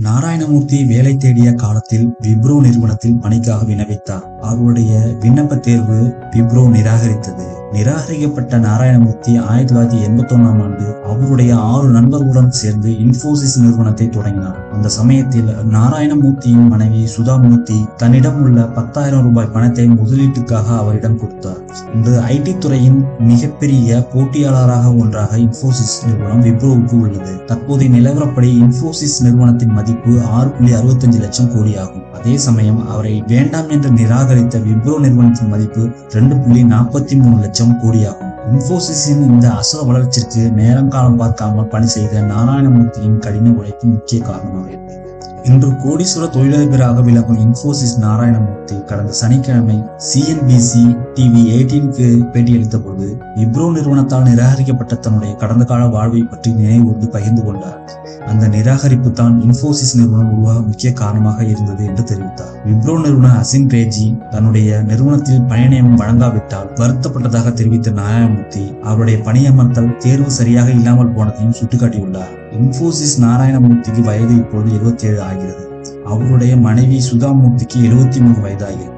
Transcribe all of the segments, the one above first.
நாராயணமூர்த்தி வேலை தேடிய காலத்தில் விப்ரோ நிறுவனத்தில் பணிக்காக விண்ணப்பித்தார். அவருடைய விண்ணப்ப தேர்வு விப்ரோ நிராகரித்தது. நிராகரிக்கப்பட்ட நாராயணமூர்த்தி ஆயிரத்தி தொள்ளாயிரத்தி எண்பத்தி ஒன்னாம் ஆண்டு அவருடைய ஆறு நண்பர்களுடன் சேர்ந்து இன்போசிஸ் நிறுவனத்தை தொடங்கினார். அந்த சமயத்தில் நாராயணமூர்த்தியின் மனைவி சுதாமூர்த்தி தன்னிடம் உள்ள பத்தாயிரம் ரூபாய் பணத்தை முதலீட்டுக்காக அவரிடம் கொடுத்தார். இந்த ஐடி துறையின் மிகப்பெரிய போட்டியாளராக ஒன்றாக இன்ஃபோசிஸ் நிறுவனம் விப்ரோவுக்கு உள்ளது. தற்போதைய நிலவரப்படி இன்ஃபோசிஸ் நிறுவனத்தின் மதிப்பு ஆறு புள்ளி அறுபத்தஞ்சு லட்சம் கோடி ஆகும் அதே சமயம் அவரை வேண்டாம் என்று நிராகரித்த விப்ரோ நிறுவனத்தின் மதிப்பு ரெண்டு புள்ளி நாற்பத்தி மூணு லட்சம் கோடியாகும். இன்போசிஸின் இன்ஃபோசிஸின் இந்த அசுர வளர்ச்சிக்கு நேரம் காலம் பார்க்காமல் பணி செய்த நாராயணமூர்த்தியின் கடின உழைப்பு முக்கிய காரணமாக இருந்தது இன்று கோடீஸ்வர தொழிலதிபராக விளங்கும் இன்போசிஸ் நாராயணமூர்த்தி கடந்த சனிக்கிழமை சிஎன்பிசி டிவி எயிட்டீனுக்கு பேட்டியளித்த போது விப்ரோ நிறுவனத்தால் நிராகரிக்கப்பட்ட தன்னுடைய கடந்த கால வாழ்வை பற்றி நினைவு பகிர்ந்து கொண்டார். அந்த நிராகரிப்பு தான் இன்ஃபோசிஸ் நிறுவனம் உருவாக முக்கிய காரணமாக இருந்தது என்று தெரிவித்தார். விப்ரோ நிறுவனர் அசின் ரேஜி தன்னுடைய நிறுவனத்தில் பணிநியமனம் வழங்காவிட்டால் வருத்தப்பட்டதாக தெரிவித்த நாராயணமூர்த்தி அவருடைய பணியமர்த்தல் தேர்வு சரியாக இல்லாமல் போனதையும் சுட்டிக்காட்டியுள்ளார். இன்ஃபோசிஸ் நாராயணமூர்த்திக்கு வயது இப்பொழுது இருபத்தி ஏழு ஆகிறது. அவருடைய மனைவி சுதாமூர்த்திக்கு எழுபத்தி மூணு வயது ஆகிறது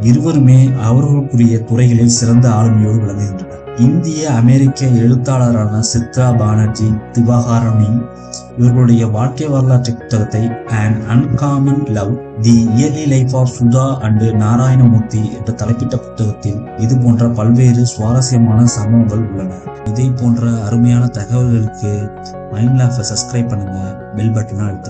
இருவருமே அவர்களுக்குரிய துறைகளில் சிறந்த ஆளுமையோடு விளங்குகின்றனர். இந்திய அமெரிக்க எழுத்தாளரான சித்ரா பானர்ஜி திவாகாரணி இவர்களுடைய வாழ்க்கை வரலாற்று புத்தகத்தை and uncommon love the early life of Sudha and Narayana Murthy என்ற தலைப்பிட்ட புத்தகத்தில் இது போன்ற பல்வேறு சுவாரஸ்யமான சம்பவங்கள் உள்ளன. இதே போன்ற அருமையான தகவல்களுக்கு மைண்ட் லேஃபை சப்ஸ்கிரைப் பண்ணுங்கள் பெல் பட்டனை அழுத்துங்க.